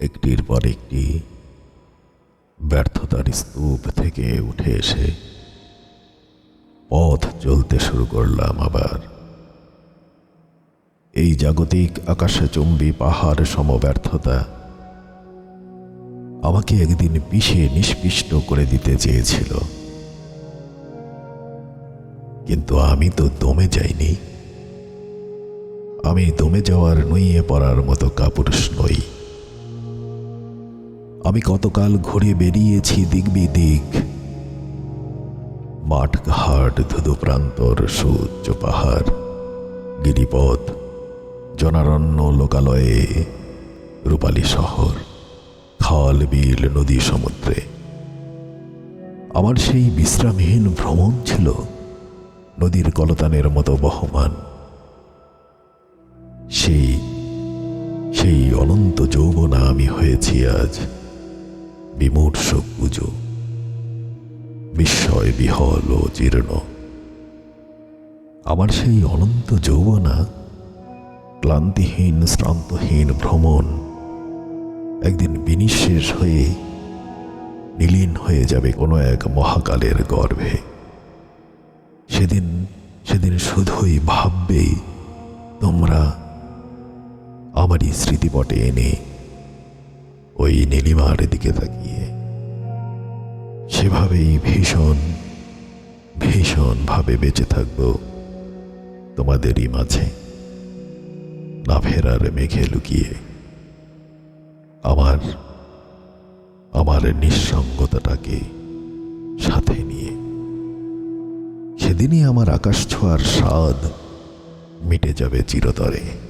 একটির পর একটি ব্যর্থতার স্তূপ থেকে উঠে এসে পথ চলতে শুরু করলাম আবার। এই জাগতিক আকাশে চুম্বি পাহাড় সমব্যর্থতা আমাকে একদিন পিষে নিষ্পিষ্ট করে দিতে চেয়েছিল। কিন্তু আমি তো দমে যাইনি। আমি দমে যাওয়ার নুইয়ে পড়ার মতো কাপুরুষ নই। আমি কতকাল ঘুরে বেরিয়েছি দিক বিদিক মাঠ ঘাট ধুধু প্রান্তর, সূর্য পাহাড়, গিরিপথ, জনারণ্য লোকালয়ে, রূপালী শহর, খাল, বিল, নদী, সমুদ্রে। আমার সেই বিশ্রামহীন ভ্রমণ ছিল নদীর কলতানের মতো বহমান। সেই সেই অনন্ত যৌবনা আমি হয়েছি আজ। বিমূর্ষ পুজো। বিস্ময় বিহল ও জীর্ণ। আমার সেই অনন্ত যৌবনা, ক্লান্তিহীন, শ্রান্তহীন ভ্রমণ একদিন বিনিঃশেষ হয়ে নীলীন হয়ে যাবে কোনো এক মহাকালের গর্ভে। সেদিন সেদিন শুধুই ভাববে তোমরা আমারই স্মৃতিপটে এনে ওই নীলিমার দিকে তাকিয়ে। সেভাবেই ভীষণ ভীষণ ভাবে বেঁচে থাকব তোমাদেরই মাঝে। না ফেরার মেঘে লুকিয়ে। আমার আমার নিঃসঙ্গতাটাকে সাথে নিয়ে। সেদিনই আমার আকাশ ছোঁয়ার স্বাদ মিটে যাবে চিরতরে।